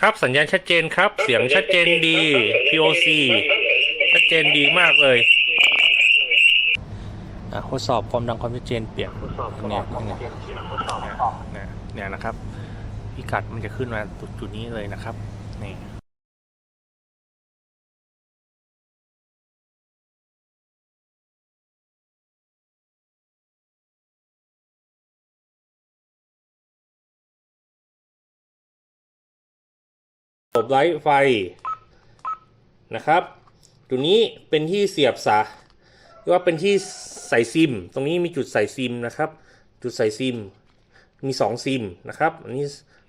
ครับสัญญาณชัดเจนครับ เสียงชัดเจนดี POC ชัดเจนดีมากเลยอะทดสอบความดังความชัดเจนเปลี่ยนเนี่ยเนี่ยเนี่ยเนี่ยนะครับ พิกัดมันจะขึ้นมาจุดจุดนี้เลยนะครับนี่ ระบบไลท์ไฟนะครับ ตัวนี้เป็นที่เสียบสายเรียกว่าเป็นที่ใส่ซิม ตรงนี้มีจุดใส่ซิมนะครับ จุดใส่ซิม มี2ซิมนะครับ อันนี้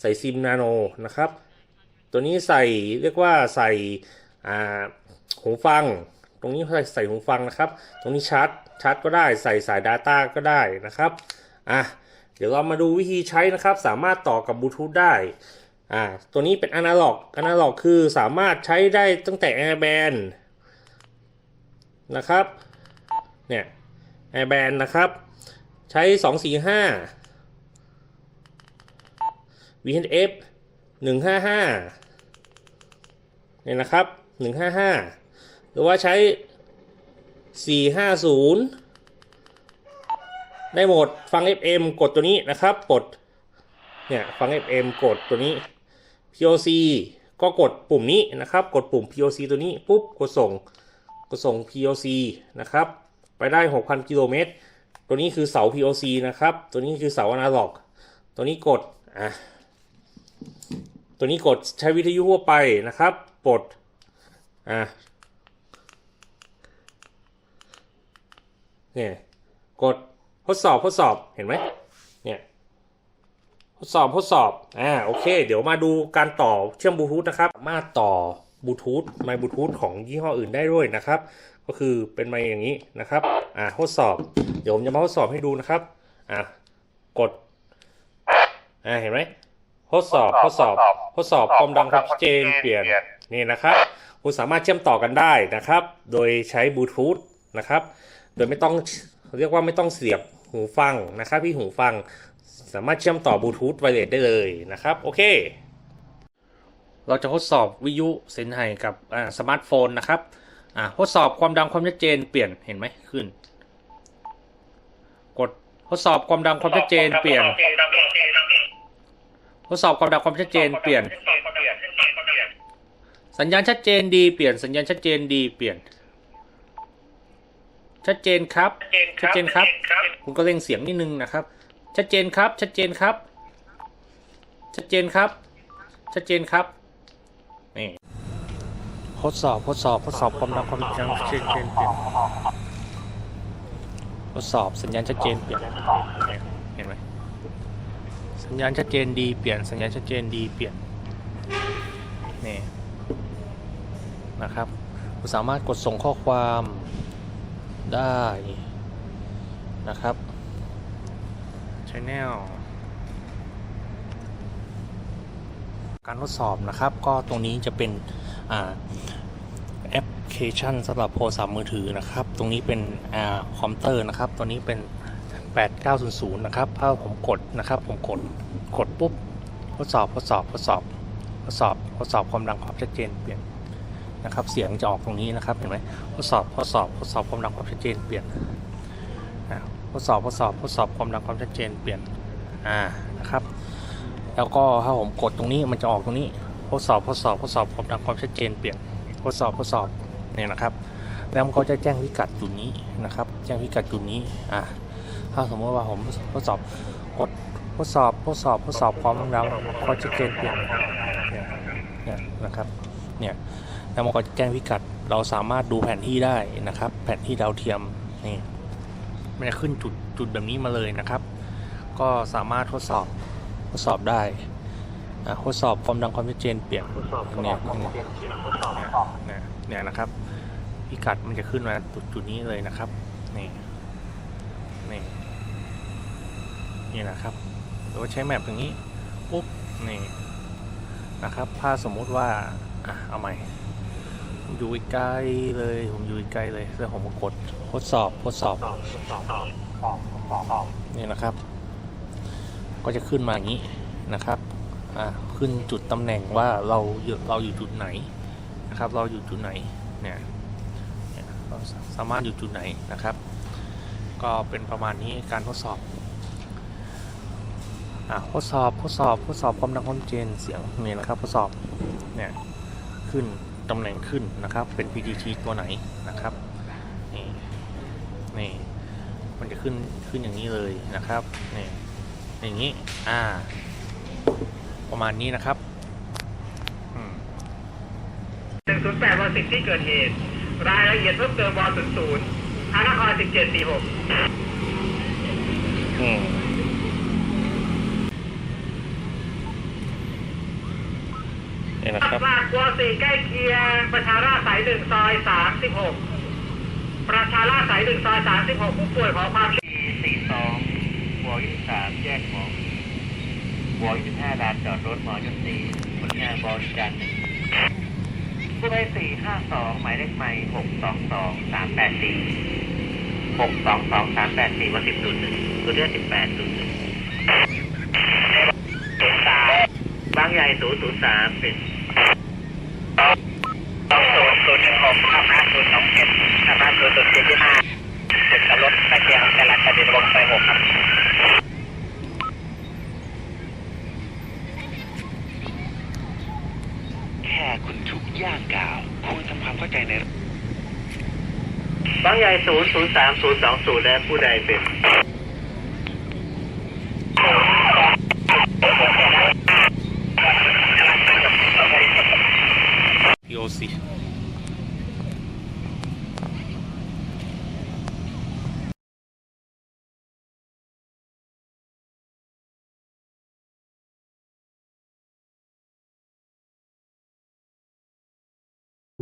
ใส่ซิมนาโนนะครับ ตัวนี้ใส่เรียกว่าใส่หูฟัง ตรงนี้ใส่ใส่หูฟังนะครับ ตรงนี้ชาร์จชาร์จก็ได้ ใส่สาย Data ก็ได้นะครับ อะ เดี๋ยวเรามาดูวิธีใช้นะครับ สามารถต่อกับบลูทูธได้ อ่าตัวนี้เป็นอนาล็อกอนาล็อกคือสามารถใช้ได้ตั้งแต่ Airband นะครับเนี่ย Airband นะครับ ใช้ 245 VHF 155เนี่ยนะครับ 155 หรือว่าใช้ 450 ได้หมดฟัง FM กดตัวนี้นะครับ กดเนี่ยฟัง FM กดตัวนี้ POC ก็กดปุ่มนี้นะครับ กดปุ่ม POC ตัวนี้ปุ๊บกดส่งกดส่ง POC นะครับ ไปได้ 6,000 กิโลเมตร ตัวนี้คือเสา POC นะครับ ตัวนี้คือเสาอนาล็อก ตัวนี้กด อะ ตัวนี้กดใช้วิทยุทั่วไปนะครับ กด อะ เนี่ย กดทดสอบทดสอบ เห็นไหม ทดสอบทดสอบอ่าโอเค เดี๋ยวมาดูการต่อเชื่อมบลูทูธนะครับ สามารถต่อบลูทูธไมค์บลูทูธของยี่ห้ออื่นได้ด้วยนะครับ ก็คือเป็นไมค์อย่างนี้นะครับอ่าทดสอบ เดี๋ยวผมจะมาทดสอบให้ดูนะครับอะกดอ่าเห็นไหมทดสอบทดสอบทดสอบความดังความชัดเจนเปลี่ยนนี่นะครับคุณสามารถเชื่อมต่อกันได้นะครับ โดยใช้บลูทูธนะครับ โดยไม่ต้องเรียกว่าไม่ต้องเสียบหูฟังนะครับพี่หูฟัง สามารถเชื่อมต่อบลูทูธไวเลสได้เลยนะครับ โอเค เราจะทดสอบวิทยุเซนไฮกับอ่าสมาร์ทโฟนนะครับอ่าทดสอบความดังความชัดเจนเปลี่ยนเห็นไหมขึ้น กดทดสอบความดังความชัดเจนเปลี่ยน ทดสอบความดังความชัดเจนเปลี่ยน สัญญาณชัดเจนดีเปลี่ยนสัญญาณชัดเจนดีเปลี่ยนชัดเจนครับ ชัดเจนครับ คุณก็เร่งเสียงนิดนึงนะครับ ชัดเจนครับ ชัดเจนครับ ชัดเจนครับ ชัดเจนครับ นี่ ทดสอบทดสอบทดสอบความดังความชัดเจนเปลี่ยนเปลี่ยนทดสอบสัญญาณชัดเจนเปลี่ยนเนี่ยเห็นไหมสัญญาณชัดเจนดีเปลี่ยนสัญญาณชัดเจนดีเปลี่ยนนี่นะครับคุณสามารถกดส่งข้อความได้นะครับ Channel การทดสอบนะครับ ก็ตรงนี้จะเป็นแอปพลิเคชันสำหรับโทรศัพท์มือถือนะครับ ตรงนี้เป็นอคอมเตอร์นะครับ ตัวนี้เป็น 8900 นะครับ ถ้าผมกดนะครับ ผมกด กดปุ๊บ ทดสอบ ทดสอบ ทดสอบ ทดสอบ ทดสอบความดังความชัดเจนเปลี่ยนนะครับ เสียงจะออกตรงนี้นะครับ เห็นไหมทดสอบ ทดสอบ ทดสอบความดังความชัดเจนเปลี่ยน ทดสอบทดสอบทดสอบความดังความชัดเจนเปลี่ยนอ่านะครับ แล้วก็ถ้าผมกดตรงนี้มันจะออกตรงนี้ทดสอบทดสอบทดสอบความดังความชัดเจนเปลี่ยนทดสอบทดสอบเนี่ยนะครับ แล้วมันก็จะแจ้งพิกัดจุดนี้นะครับ แจ้งพิกัดจุดนี้อ่าถ้าสมมติว่าผมทดสอบกดทดสอบทดสอบทดสอบความดังความชัดเจนเปลี่ยนเนี่ยเนี่ยนะครับเนี่ยแล้วมันก็จะแจ้งพิกัดเราสามารถดูแผนที่ได้นะครับ แผนที่ดาวเทียมนี่ มันจะขึ้นจุดจุดแบบนี้มาเลยนะครับ ก็สามารถทดสอบทดสอบได้อะทดสอบความดังความชัดเจนเปลี่ยนเนี่ยเนี่ยเนี่ยเนี่ยนะครับ พิกัดมันจะขึ้นมาจุดจุดนี้เลยนะครับนี่นี่นี่นะครับหรือว่าใช้แมปอย่างนี้ปุ๊บนี่นะครับ ถ้าสมมุติว่าอะเอาใหม่ผม อยู่ใกล้เลย ผมอยู่ใกล้เลยแล้วผมก็กดทดสอบทดสอบนี่นะครับ ก็จะขึ้นมาอย่างนี้นะครับอ่าขึ้นจุดตำแหน่งว่าเราเราอยู่จุดไหนนะครับ เราอยู่จุดไหนเนี่ยสามารถอยู่จุดไหนนะครับ ก็เป็นประมาณนี้การทดสอบอ่าทดสอบทดสอบทดสอบความดังความเจนเสียงนี่นะครับทดสอบเนี่ยขึ้น ตำแหน่งขึ้นนะครับ เป็น PDT ตัวไหนนะครับนี่นี่มันจะขึ้นขึ้นอย่างนี้เลยนะครับนี่อย่างนี้อ่า ประมาณนี้นะครับ108วอสิบที่เกิดเหตุ รายละเอียดเพิ่มเติมวศูนย์ศูนย์พระนคร1746อืมนี่นะครับ ลาก วสี่ใกล้เคียงประชาราษฎร์สายหนึ่งซอย36ประชาราษฎร์สายหนึ่งซอย36ผู้ป่วยขอความ42บวก23แยกของบวก25ลานจอดรถหมอยศตีผลงานบริการหนึ่งผู้ให้452หมายเลขไม่622 384 622 384วัน10 0 1ตัวเลือก18 0 1บางใหญ่003เป็นสองศู นย์ศูนย์หนึ่งหกข้ามห้าศูนย์สองเจ็ดข้ามห้าศูนย์ศูนย์เจ็ดที่ห้าจุดกับรถตะเกียงกำลังกระเด็นลงไปหกครับแค่คุณถูกย่างกาวควรทำความเข้าใจในบางใหญ่ศูนย์ศูนย์สามศูนย์สองศูนย์และผู้ใดเป็น POC「